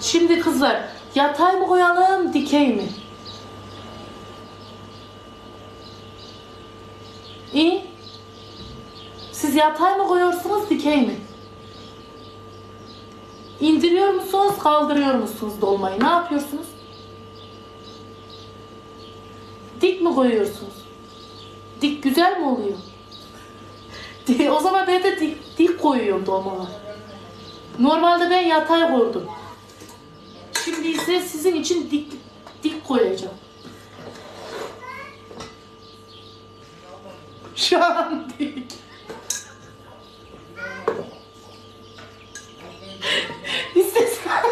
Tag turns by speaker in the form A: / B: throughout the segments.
A: Şimdi kızlar yatay mı koyalım dikey mi? İyi. Siz yatay mı koyuyorsunuz dikey mi? İndiriyor musunuz kaldırıyor musunuz dolmayı? Ne yapıyorsunuz? Dik mi koyuyorsunuz? Dik güzel mi oluyor? O zaman ben de dik, dik koyuyorum dolmalar. Normalde ben yatay koydum. Şimdi ise sizin için dik dik koyacağım. Şu an dik. İstesen...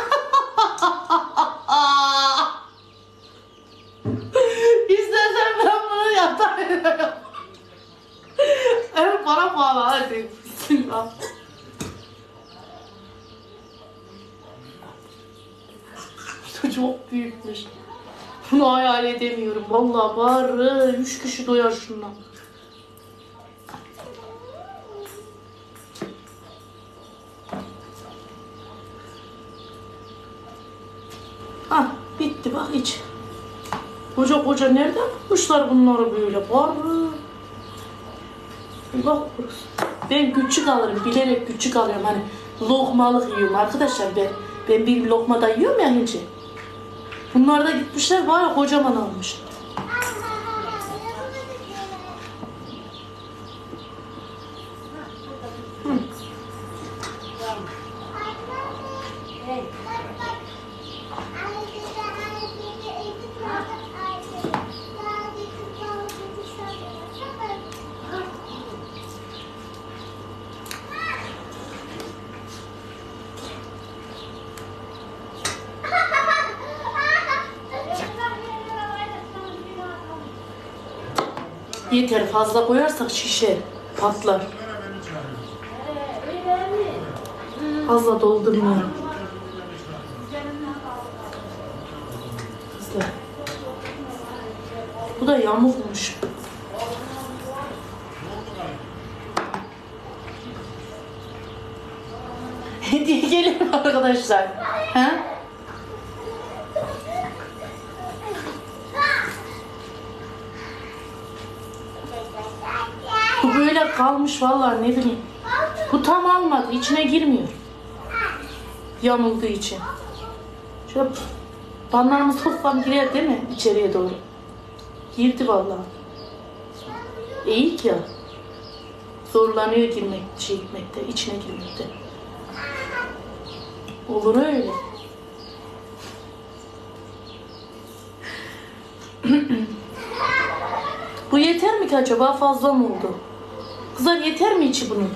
A: İstersen ben bunu yatayım. Evet bana bağlı hadi. Bismillah. Çok büyükmüş. Bunu hayal edemiyorum. Vallahi bari üç kişi doyar şundan. Ah bitti bak iç. Koca koca nereden bulmuşlar bunları böyle? Bari. Allah korusun. Ben küçük alırım. Bilerek küçük alıyorum. Hani lokmalık yiyorum arkadaşlar ben. Ben bir lokmada yiyorum ya ince. Bunlar da gitmişler var ya kocaman almışlar. Yeter fazla koyarsak şişer, patlar. Fazla doldurmuyorum. Kızlar. Bu da yamukmuş. Hediye gelir mi arkadaşlar? Ha? Bu böyle kalmış vallahi ne bileyim. Bu tam almadı. içine girmiyor. Yamulduğu için. Şöyle banlarımı soksam girer değil mi içeriye doğru? Girdi vallahi. Ki ya. Zorlanıyor girmek, şey gitmekte, içine girmekte. Olur öyle. Bu yeter mi ki acaba fazla mı oldu? Kızlar yeter mi içi bunun?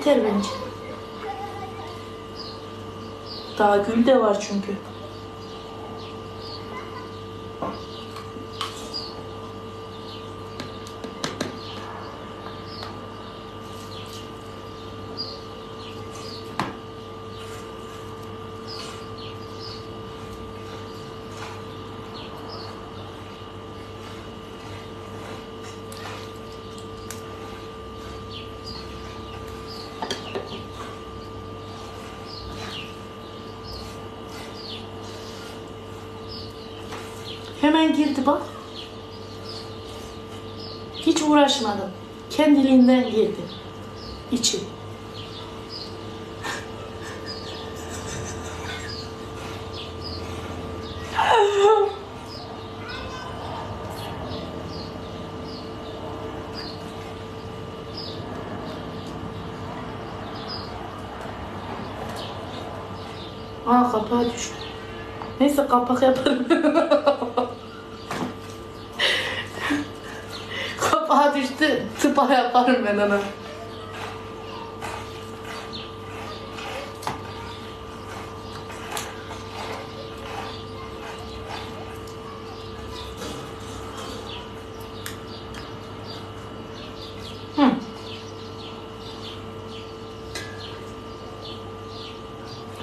A: Yeter bence. Daha gül de var çünkü. Hemen girdi bak. Hiç uğraşmadım. Kendiliğinden girdi. İçi. Aa kapağı düştü. Neyse kapak yaparım. Kapağı düştü. Tıpa yaparım ben ona.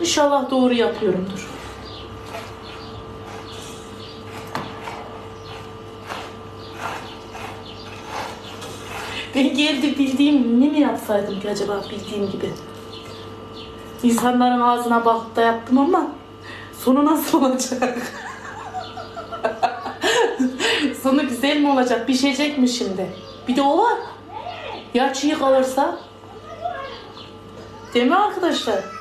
A: İnşallah doğru yapıyorumdur. Ben geldi bildiğim ne mi yapsaydım ki acaba bildiğim gibi? İnsanların ağzına bakıp da yaptım ama sonu nasıl olacak? sonu güzel mi olacak? Pişecek mi şimdi? Bir de o var. Ya çiğ kalırsa? Değil mi arkadaşlar?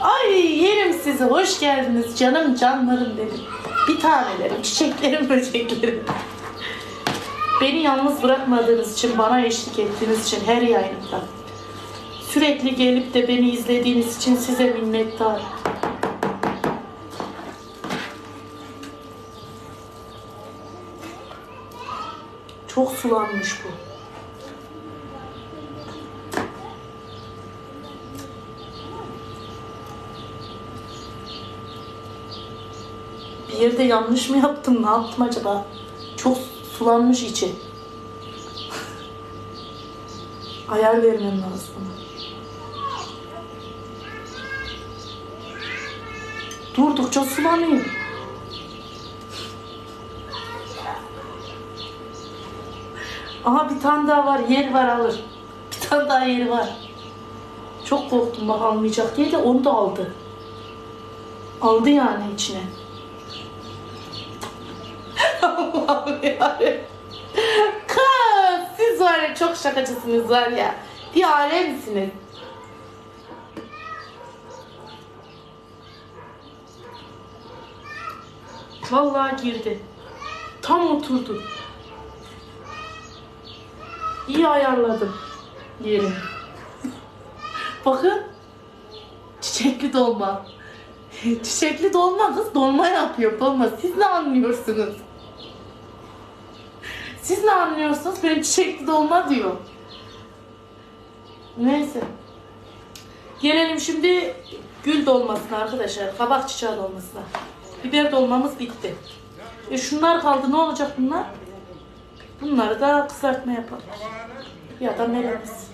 A: Ay yerim sizi. Hoş geldiniz canım canlarım dedim. Bir tanelerim, çiçeklerim, böceklerim. Beni yalnız bırakmadığınız için, bana eşlik ettiğiniz için her yayınımda. Sürekli gelip de beni izlediğiniz için size minnettar. Çok sulanmış bu. Yerde yanlış mı yaptım? Ne yaptım acaba? Çok sulanmış içi. Ayar vermem lazım. Durdukça sulanıyor. Aha bir tane daha var. Yer var alır. Bir tane daha yeri var. Çok korktum bak almayacak diye de onu da aldı. Aldı yani içine. Allah'ım. Kız siz var ya çok şakacısınız var ya. Bir alemsiniz. Vallahi girdi. Tam oturdu. İyi ayarladım yerini. Bakın. Çiçekli dolma. Çiçekli dolma kız dolma yapıyor dolma. Siz ne anlıyorsunuz? Siz ne anlıyorsunuz? Benim çiçekli dolma diyor. Neyse. Gelelim şimdi gül dolmasına arkadaşlar. Kabak çiçeği dolmasına. Biber dolmamız bitti. E şunlar kaldı. Ne olacak bunlar? Bunları da kızartma yapalım. Ya da melemiz.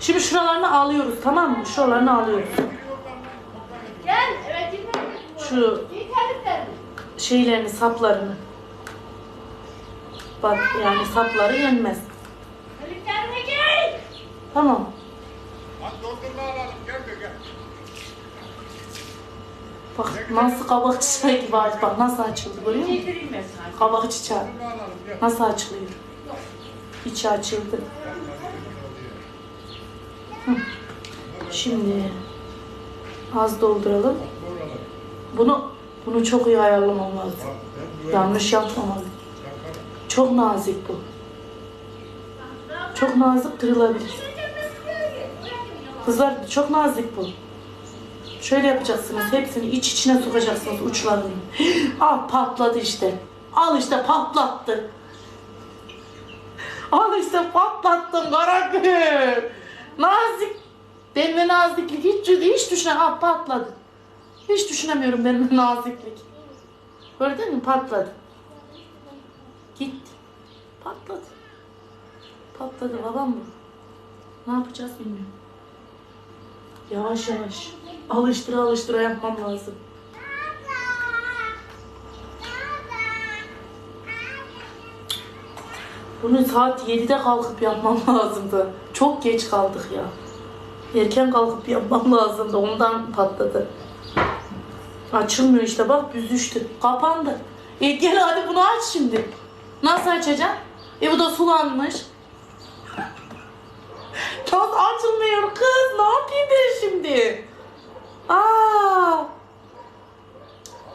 A: Şimdi şuralarını alıyoruz tamam mı? Şuralarını alıyoruz.
B: Gel.
A: Şu şeylerini, saplarını. Bak yani sapları yenmez. Tamam. Bak nasıl kabak çiçeği gibi ağaç. Bak nasıl açıldı görüyor musun? Kabak çiçeği. Nasıl açılıyor? İçi açıldı. Hı. Şimdi az dolduralım. Bunu bunu çok iyi ayarlamam lazım. Yanlış yapmamalıyım. Çok nazik bu. Çok nazik kırılabilir. Kızlar çok nazik bu. Şöyle yapacaksınız. Hepsini iç içine sokacaksınız uçlarını. ah patladı işte. Al işte patlattı. Al işte patlattın Karagül. Nazik. Ben ve naziklik hiç, hiç düşüne ah patladı. Hiç düşünemiyorum benim naziklik. Gördün mü patladı. Gitti. Patladı. Patladı babam bu. Ne yapacağız bilmiyorum. Yavaş yavaş. Alıştıra alıştıra yapmam lazım. Bunu saat 7'de kalkıp yapmam lazımdı. Çok geç kaldık ya. Erken kalkıp yapmam lazımdı. Ondan patladı. Açılmıyor işte bak büzüştü. Kapandı. E gel hadi bunu aç şimdi. Nasıl açacağım? E bu da sulanmış. Çok açılmıyor kız. Ne yapayım ben şimdi? Aa!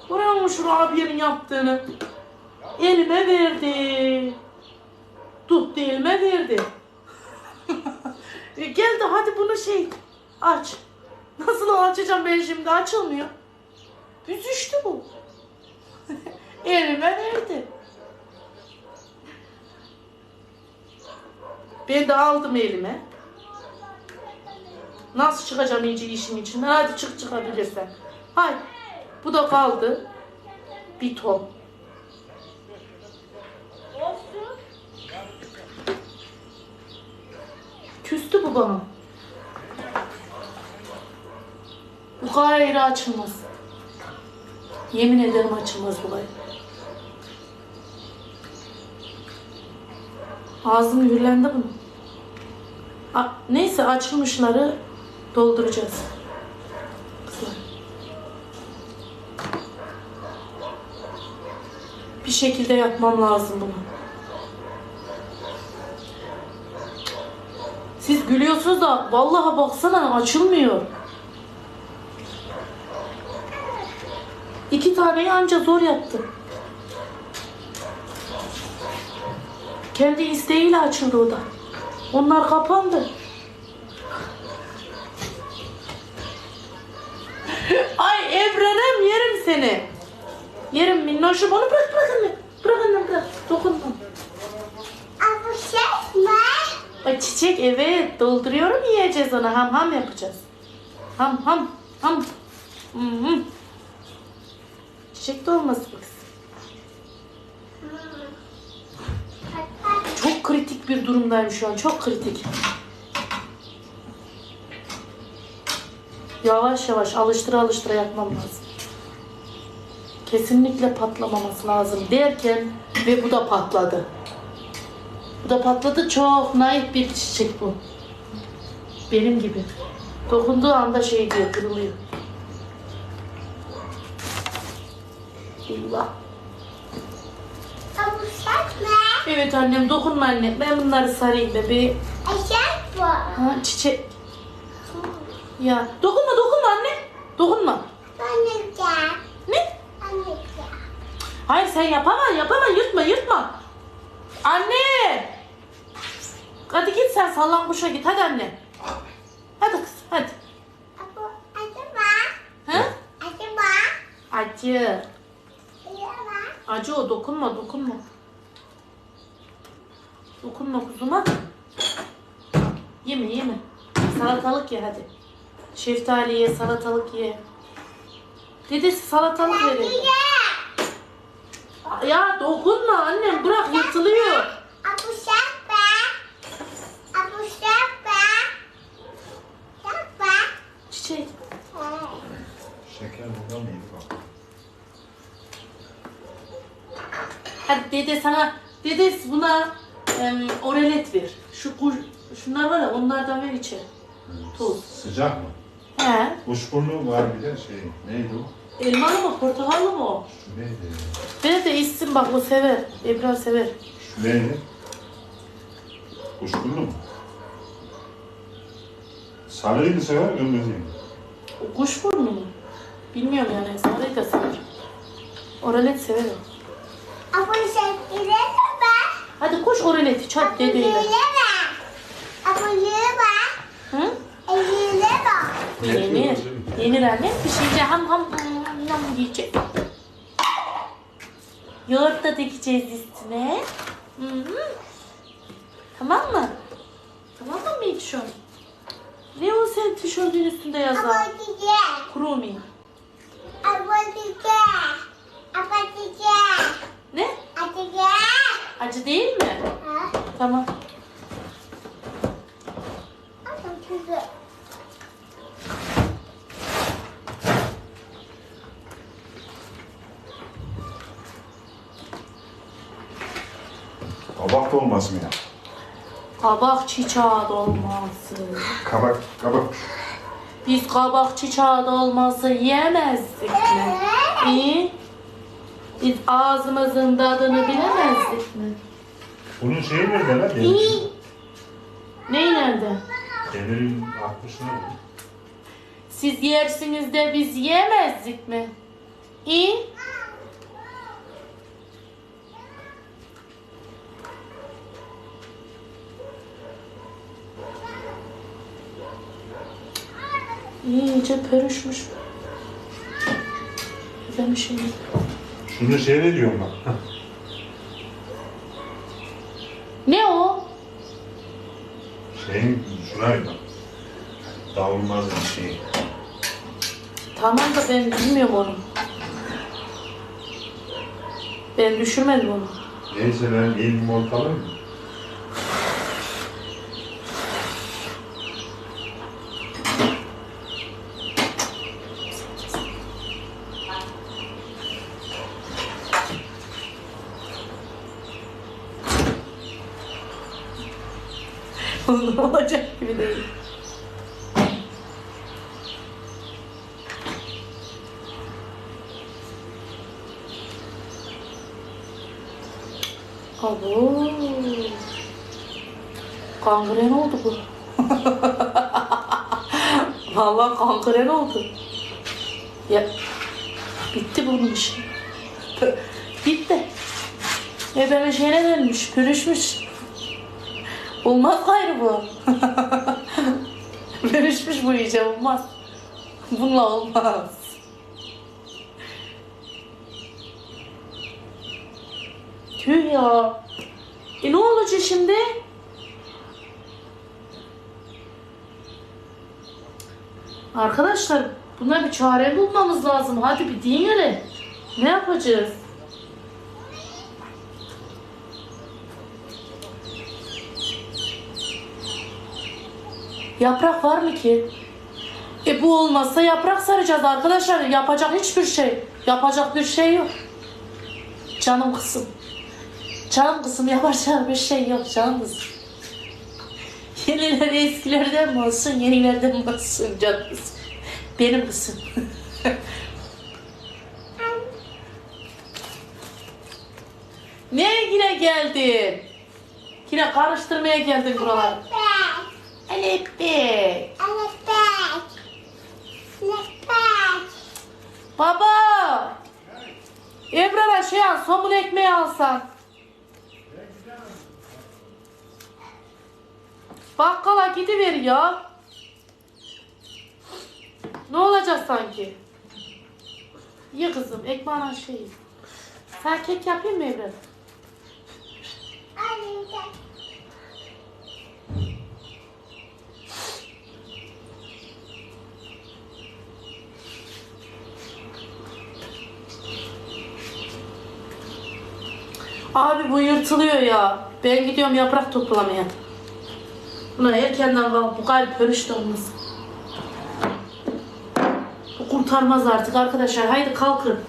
A: Buraya mı şu Rabia'nın yaptığını? Elime verdi. Tuttu elime verdi. E Gel de hadi bunu şey aç. Nasıl açacağım ben şimdi? Açılmıyor. Büzüştü bu. elime verdi. Ben de aldım elime. Nasıl çıkacağım iyice işin içinden? Hadi çık çıkabilirsen. Hay. Bu da kaldı. Bir ton. Küstü bu bana. Bu gayrı açılmaz. Yemin ederim açılmaz gayrı. Ağzım mühürlendi bunun. A- neyse açılmışları dolduracağız. Bir şekilde yapmam lazım bunu. Siz gülüyorsunuz da vallahi baksana açılmıyor. İki taneyi anca zor yaptım. Kendi isteğiyle açıldı o da. Onlar kapandı. Ay Ebrar'ım yerim seni. Yerim minnoşum onu bırak bırak anne. Bırak annem bırak. Dokunma.
B: Abi şey mi?
A: Ay çiçek evet dolduruyorum yiyeceğiz onu ham ham yapacağız. Ham ham ham. Hı hı. Çiçek dolması bu kız. Çok kritik bir durumdayım şu an çok kritik. Yavaş yavaş alıştıra alıştıra yapmam lazım. Kesinlikle patlamaması lazım derken ve bu da patladı. Bu da patladı. Çok naif bir çiçek bu. Benim gibi. Dokunduğu anda şey diyor, kırılıyor.
B: Mi?
A: Evet annem dokunma anne. Ben bunları sarayım bebeğim.
B: Eşek bu.
A: Ha çiçek. Ya dokunma dokunma anne. Dokunma.
B: Anneciğim.
A: Ne?
B: Anneciğim.
A: Hayır sen yapamam yapamam yırtma yırtma. Anne. Hadi git sen sallanmışa git hadi anne. Hadi kız hadi.
B: Acaba.
A: Ha?
B: Acaba.
A: Acı.
B: Acaba.
A: Acı o dokunma dokunma. Dokunma kuzuma. Yeme yeme. Salatalık ye hadi. Şeftali ye, salatalık ye. Dedesi salatalık verelim. Ya dokunma annem bırak yırtılıyor. Çiçek.
C: Şeker burada mıydı bak?
A: Hadi dede sana, dede buna em, oralet ver. Şu kuş, şunlar var ya onlardan ver içeri. Tuz.
C: Sıcak mı?
A: He.
C: Kuşburnu var bir de şey. Neydi o?
A: Elmalı mı, portakallı mı o?
C: Şu neydi?
A: Ver de içsin bak o sever. Ebrar sever.
C: Şu neydi? Kuşburnu mu? Sarıyı mı sever, kırmızıyı mı?
A: O kuş burnu mu? Bilmiyorum yani. Sarıyı da sever. Oralet sever o.
B: Abi şey ile mi?
A: Hadi koş oralet iç hadi dedeyle. Hı?
B: Bak.
A: Yenir. Yenir anne. Bir şeyce ham ham ham ham yiyecek. Yoğurt da dökeceğiz üstüne. Hı hı. Tamam mı? Tamam mı Milkşon? Ne o senin tişörtün üstünde yazan? Kurumi.
B: Abadiye. Abadiye.
A: Ne?
B: Abadiye.
A: Acı değil mi?
B: Ha?
A: Tamam.
C: Kabak dolması mı ya?
A: Kabak çiçeği dolması.
C: Kabak, kabak.
A: Biz kabak çiçeği dolması yemezdik mi? İyi. Biz ağzımızın tadını bilemezdik mi?
C: Bunun şeyi nerede lan? Demir.
A: Ney nerede?
C: Demirin 60 nerede?
A: Siz yersiniz de biz yemezdik mi? İyi. İyice pörüşmüş. Ben bir şey
C: ne diyorum bak.
A: Ne o?
C: Şeyin şurayı bak. Davulmaz bir şey.
A: Tamam da ben bilmiyorum onu. Ben düşürmedim onu.
C: Neyse ben elimi ortalım mı?
A: olacak gibi değil. Abo. Kangren oldu bu. Vallahi kangren oldu. Ya bitti bunun işi. Bitti. Ebenin şeyine dönmüş, pürüşmüş. Olmaz gayrı bu. Pürüşmüş bu iyice olmaz. Bununla olmaz. Tüh ya. E ne olacak şimdi? Arkadaşlar buna bir çare bulmamız lazım. Hadi bir deyin hele. Ne yapacağız? Yaprak var mı ki? E bu olmazsa yaprak saracağız arkadaşlar. Yapacak hiçbir şey. Yapacak bir şey yok. Canım kızım. Canım kızım yapacak bir şey yok canım kızım. Yeniler eskilerden mi olsun, yenilerden mi olsun canım kızım. Benim kızım. ne yine geldin? Yine karıştırmaya geldin buralar.
B: Bek.
A: Elbette.
B: Anne bek. Ne bek.
A: Baba! Ebrar'a şey al, somun ekmeği alsan. Bakkala gidiver ya. Ne olacak sanki? Ye kızım, ekmeğin şey. Sen kek yapayım mı Ebrar?
B: Anne
A: Abi bu yırtılıyor ya. Ben gidiyorum yaprak toplamaya. Buna erkenden kalk. Bu gayri pörüş de olmaz. Bu kurtarmaz artık arkadaşlar. Haydi kalkın.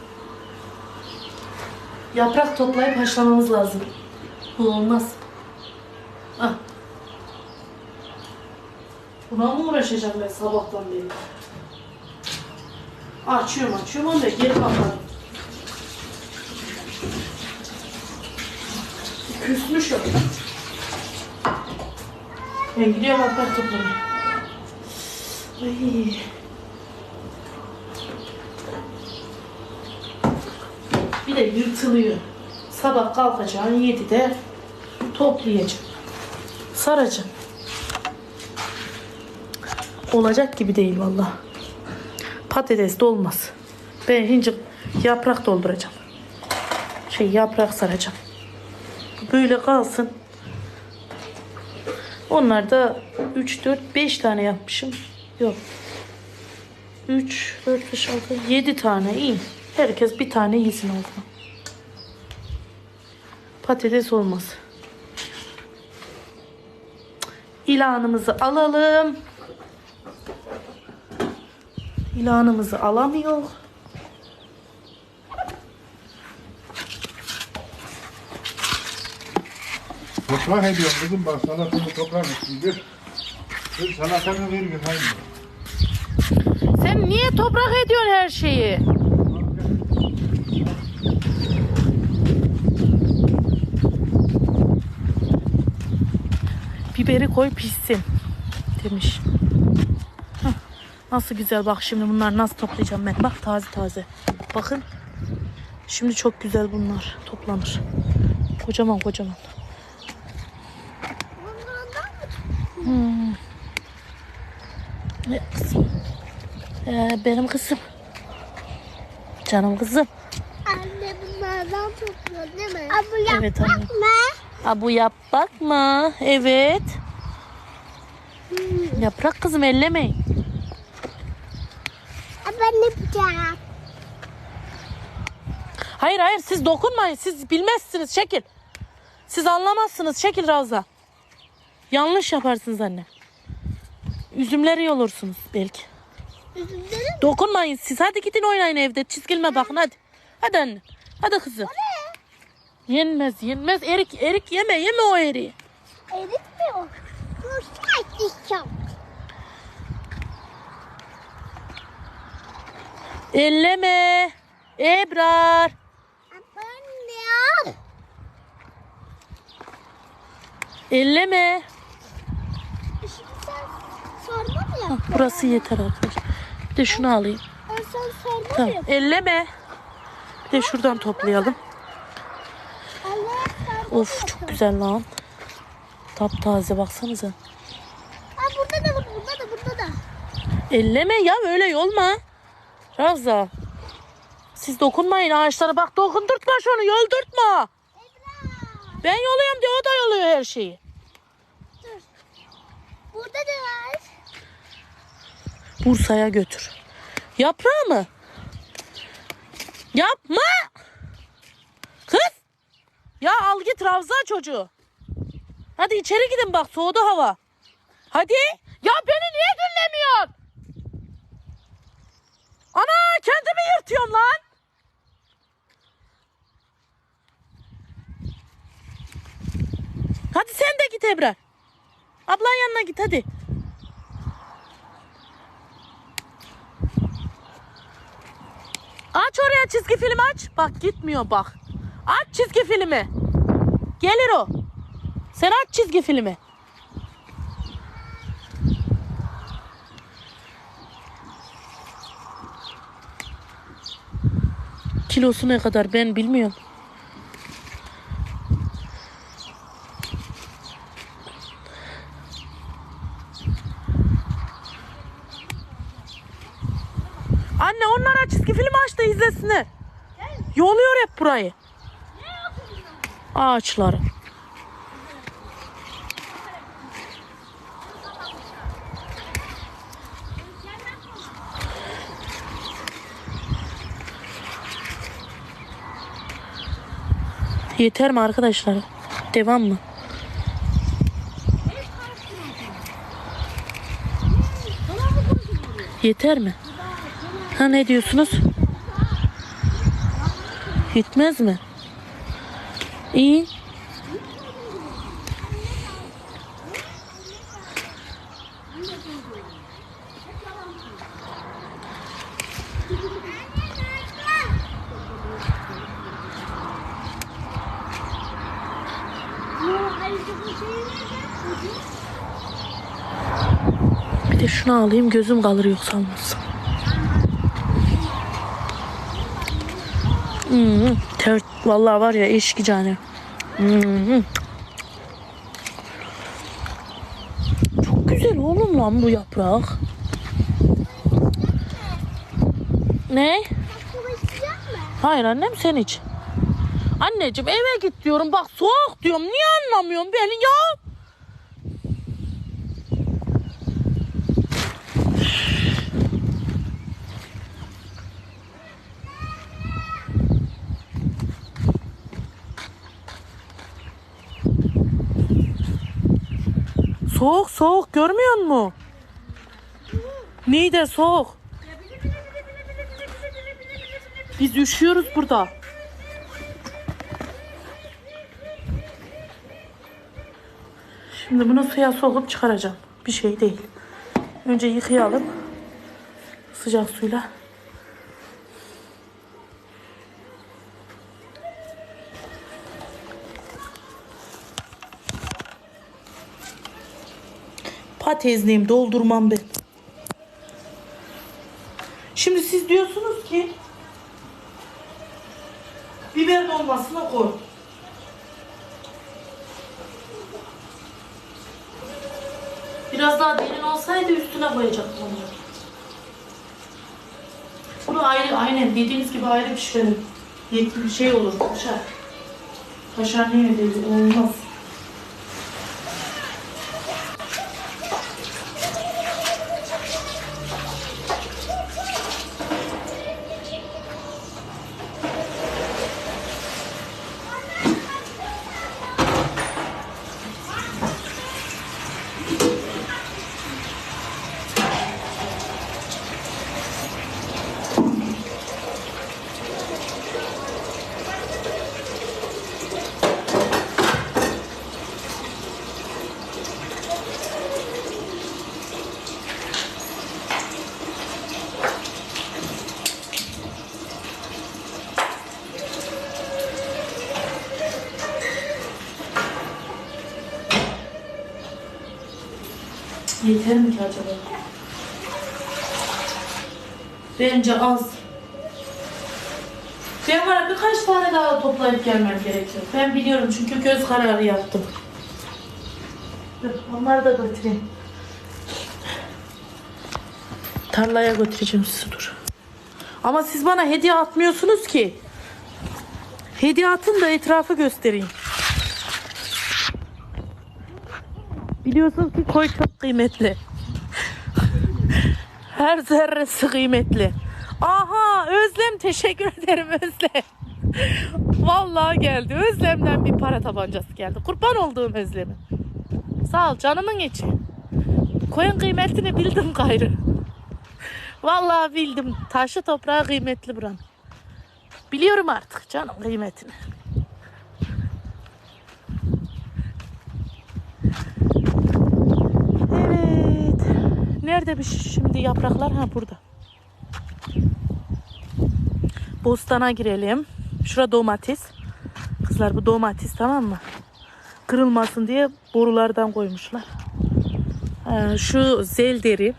A: Yaprak toplayıp haşlamamız lazım. Bu olmaz. Ah. Buna mı uğraşacağım ben sabahtan beri? Açıyorum açıyorum da geri kapatıyorum. Küsmüş o. Ben gidiyorum yaprak toplamaya. Ay. Bir de yırtılıyor. Sabah kalkacağım 7'de toplayacağım. Saracağım. Olacak gibi değil vallahi. Patates de olmaz. Ben şimdi yaprak dolduracağım. Şey yaprak saracağım. Böyle kalsın. Onlar da 3, 4, 5 tane yapmışım. Yok. 3, 4, 5, 6, 7 tane iyi. Herkes bir tane yesin o zaman. Patates olmaz. İlanımızı alalım. İlanımızı alamıyor.
C: Toprak ediyorum kızım bak salatamı toprak ettim. Bir. Bir salatamı ver bir haydi.
A: Sen niye toprak ediyorsun her şeyi? Biberi koy pişsin demiş. Nasıl güzel bak şimdi bunlar nasıl toplayacağım ben. Bak taze taze. Bakın. Şimdi çok güzel bunlar toplanır. Kocaman kocaman. Hmm. Ne kızım? Ee, benim kızım. Canım kızım.
B: Anne bunlardan topluyor değil mi? Abla
A: Evet anne.
B: mı?
A: Ha bu yaprak mı? Evet. Yaprak kızım ellemeyin.
B: Ben ne yapacağım?
A: Hayır hayır siz dokunmayın. Siz bilmezsiniz. Çekil. Siz anlamazsınız. Çekil Ravza. Yanlış yaparsınız anne. Üzümleri yolursunuz belki.
B: Üzümleri
A: Dokunmayın siz. Hadi gidin oynayın evde. Çizgilme bakın hadi. Hadi anne. Hadi kızım. Yenmez yenmez. Erik erik yeme yeme o eriği.
B: erik mi o? Dur saçlayacağım.
A: Elleme. Ebrar.
B: Anne.
A: Elleme.
B: Şimdi sen yap?
A: Burası yeter arkadaşlar. Bir de şunu alayım. Tamam. Elleme. Bir de şuradan toplayalım. Of çok güzel lan. Taptaze baksanıza.
B: Ha burada da burada da burada da.
A: Elleme ya öyle yolma. Ravza. Siz dokunmayın ağaçlara bak dokundurtma şunu yoldurtma. Ben yoluyorum diye o da yoluyor her şeyi.
B: Burada da var.
A: Bursa'ya götür. Yaprağı mı? Yapma. Kız. Ya al git Ravza çocuğu. Hadi içeri gidin bak soğudu hava. Hadi. Ya beni niye dinlemiyorsun? Ana kendimi yırtıyorum lan. Hadi sen de git Ebrar. Ablan yanına git hadi. Aç oraya çizgi film aç. Bak gitmiyor bak. Aç çizgi filmi. Gelir o. Sen aç çizgi filmi. Kilosu ne kadar ben bilmiyorum. Anne onlara çizgi film aç da izlesinler. Yoluyor hep burayı. Ağaçları. Yeter mi arkadaşlar? Devam mı? Yeter mi? Ha ne diyorsunuz? Yetmez mi? İyi. Bir de şunu alayım gözüm kalır yoksa olmaz. Hmm, ter, vallahi var ya eşki canı. Hmm. Çok güzel oğlum lan bu yaprak. Ne? Hayır annem sen iç. Anneciğim eve git diyorum. Bak soğuk diyorum. Niye anlamıyorsun beni ya? Soğuk görmüyor musun? Neydi soğuk? Biz üşüyoruz burada. Şimdi bunu suya sokup çıkaracağım. Bir şey değil. Önce yıkayalım. Sıcak suyla. Patatesliğim doldurmam ben. Şimdi siz diyorsunuz ki biber dolmasına koy. Biraz daha derin olsaydı üstüne koyacaktım onu. Bunu ayrı, aynen dediğiniz gibi ayrı pişirelim. Yetki bir şey olur, kaşar. Kaşar ne dedi? Olmaz. Yeter mi ki acaba? Bence az. Ben var ya birkaç tane daha toplayıp gelmem gerekiyor. Ben biliyorum çünkü göz kararı yaptım. Onları da götüreyim. Tarlaya götüreceğim sizi dur. Ama siz bana hediye atmıyorsunuz ki. Hediye atın da etrafı göstereyim. Biliyorsunuz ki koy çok kıymetli. Her zerresi kıymetli. Aha Özlem teşekkür ederim Özlem. Vallahi geldi. Özlem'den bir para tabancası geldi. Kurban olduğum Özlem'e. Sağ ol canımın içi. Koyun kıymetini bildim gayrı. Vallahi bildim. Taşı toprağı kıymetli buranın. Biliyorum artık canım kıymetini. Nerede bir şimdi yapraklar? Ha burada. Bostana girelim. Şura domates. Kızlar bu domates tamam mı? Kırılmasın diye borulardan koymuşlar. Ha, şu zelderi.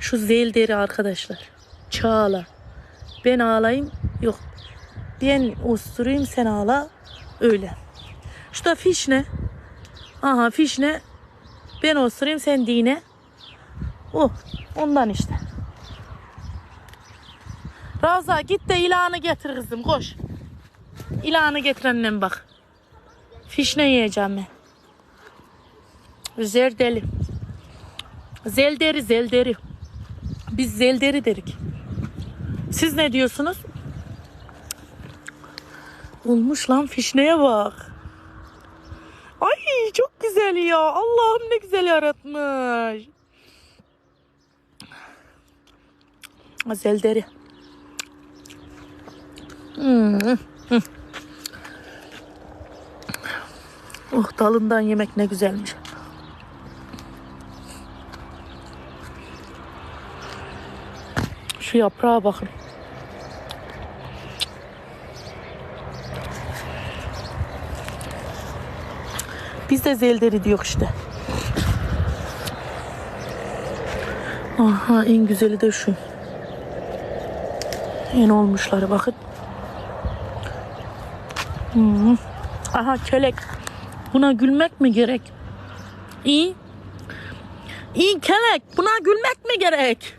A: Şu zelderi arkadaşlar. Çağla. Ben ağlayayım. Yok. Ben usturayım sen ağla. Öyle. Şu da fişne. Aha fişne. Ben osurayım sen dine. Oh ondan işte. Ravza git de ilanı getir kızım koş. İlanı getir annem bak. Fişne yiyeceğim ben. Zerdeli. Zelderi zelderi. Biz zelderi derik. Siz ne diyorsunuz? Olmuş lan fişneye bak. Ay çok güzel ya. Allah'ım ne güzel yaratmış. Zelderi. Hmm. hı. Oh dalından yemek ne güzelmiş. Şu yaprağa bakın. Biz de zelderi diyor işte. Aha en güzeli de şu. En olmuşları bakın. Hmm. Aha kelek. Buna gülmek mi gerek? İyi. İyi kelek. Buna gülmek mi gerek?